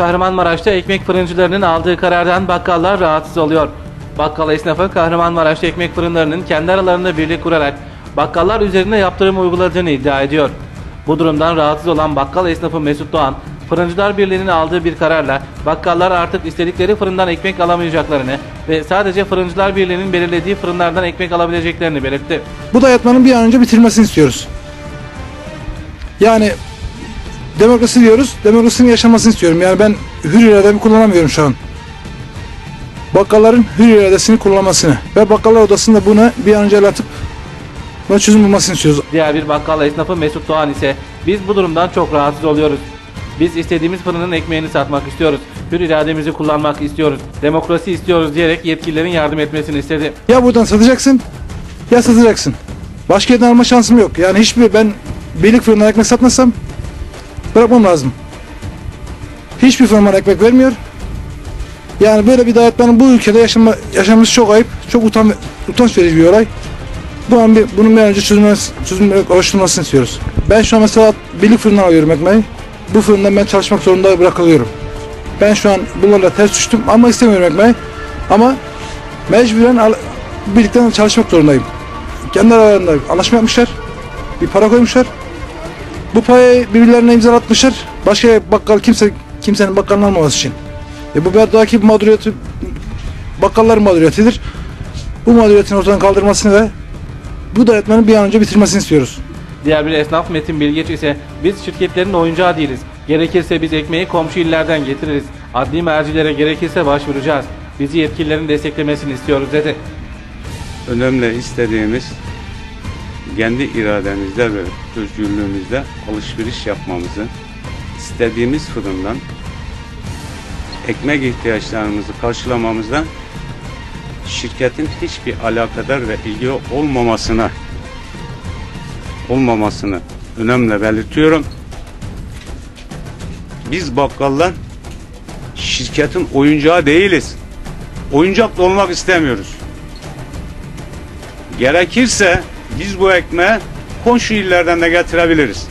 Kahramanmaraş'ta ekmek fırıncılarının aldığı karardan bakkallar rahatsız oluyor. Bakkal esnafı Kahramanmaraş'ta ekmek fırınlarının kendi aralarında birlik kurarak bakkallar üzerinde yaptırım uyguladığını iddia ediyor. Bu durumdan rahatsız olan bakkal esnafı Mesut Doğan, Fırıncılar Birliği'nin aldığı bir kararla bakkallar artık istedikleri fırından ekmek alamayacaklarını ve sadece Fırıncılar Birliği'nin belirlediği fırınlardan ekmek alabileceklerini belirtti. Bu dayatmanın bir an önce bitirmesini istiyoruz. Yani demokrasi diyoruz, demokrasinin yaşamasını istiyorum. Yani ben hür irademi kullanamıyorum şu an. Bakkalların hür iradesini kullanmasını ve bakkallar odasında bunu bir an önce el atıp buna çözüm bulmasını istiyoruz. Diğer bir bakkal esnafı Mesut Doğan ise biz bu durumdan çok rahatsız oluyoruz. Biz istediğimiz fırının ekmeğini satmak istiyoruz. Hür irademizi kullanmak istiyoruz. Demokrasi istiyoruz diyerek yetkililerin yardım etmesini istedi. Ya buradan satacaksın ya satacaksın. Başka yerden alma şansım yok. Yani hiçbir ben birlik fırından ekmek satmasam bırakmam lazım. Hiçbir firma ekmek vermiyor. Yani böyle bir dayatmanın bu ülkede yaşama, yaşaması çok ayıp. Çok utan, utanç verici bir olay. Bu an bir, bunun bir önce çözülmesi, çözüm oluşturulmasını istiyoruz. Ben şu an mesela birlik fırından alıyorum ekmeği. Bu fırından ben çalışmak zorunda bırakılıyorum. Ben şu an bunlarla ters düştüm ama istemiyorum ekmeği. Ama mecburen al, birlikte çalışmak zorundayım. Kendi aralarında anlaşma yapmışlar. Bir para koymuşlar. Bu parayı birbirlerine imzalatmışlar. Başka bakkal kimse kimsenin bakkalını almaması için. E bu beddaki mağduriyeti bakkalların mağduriyetidir. Bu mağduriyetin ortadan kaldırmasını ve bu dayatmanın bir an önce bitirmesini istiyoruz. Diğer bir esnaf Metin Bilgeç ise biz şirketlerin oyuncağı değiliz. Gerekirse biz ekmeği komşu illerden getiririz. Adli mercilere gerekirse başvuracağız. Bizi yetkililerin desteklemesini istiyoruz dedi. önemli istediğimiz kendi irademizle ve özgürlüğümüzle alışveriş yapmamızı, istediğimiz fırından ekmek ihtiyaçlarımızı karşılamamızda şirketin hiçbir alakadar ve ilgi olmamasına olmamasını önemli belirtiyorum. Biz bakkallar şirketin oyuncağı değiliz. Oyuncak da olmak istemiyoruz. Gerekirse biz bu ekmeği komşu illerden de getirebiliriz.